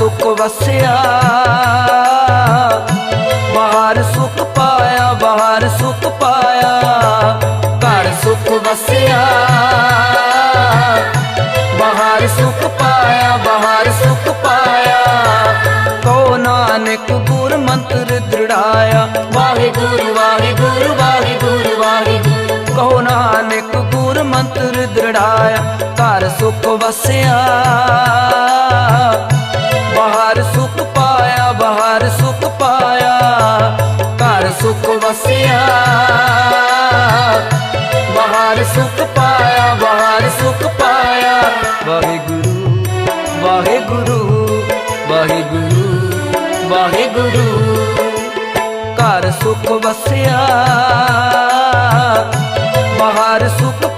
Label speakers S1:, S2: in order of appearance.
S1: ਸੁਖ ਵਸਿਆ। ਬਾਹਰ ਸੁਖ ਪਾਇਆ, ਬਾਹਰ ਸੁਖ ਪਾਇਆ। ਘਰ ਸੁਖ ਵਸਿਆ। ਬਾਹਰ ਸੁਖ ਪਾਇਆ, ਬਾਹਰ ਸੁਖ ਪਾਇਆ। ਕੋ ਨਾਨਕ ਗੁਰ ਮੰਤਰ ਦ੍ਰਿੜਾਇਆ। ਵਾਹਿਗੁਰੂ ਵਾਹਿਗੁਰੂ ਵਾਹਿਗੁਰੂ ਵਾਹਿਗੁਰੂ। ਕਹੋ ਨਾਨਕ ਗੁਰ ਮੰਤਰ ਦ੍ਰਿੜਾਇਆ। ਘਰ ਸੁਖ ਵਸਿਆ। ਬਾਹਰ ਸੁਖ ਪਾਇਆ, ਬਾਹਰ ਸੁਖ ਪਾਇਆ, ਘਰ ਸੁਖ ਵਸਿਆ। ਬਾਹਰ ਸੁਖ ਪਾਇਆ, ਬਾਹਰ ਸੁਖ ਪਾਇਆ। ਵਾਹਿਗੁਰੂ ਵਾਹਿਗੁਰੂ ਵਾਹਿਗੁਰੂ ਵਾਹਿਗੁਰੂ। ਘਰ ਸੁਖ ਵਸਿਆ, ਬਾਹਰ ਸੁਖ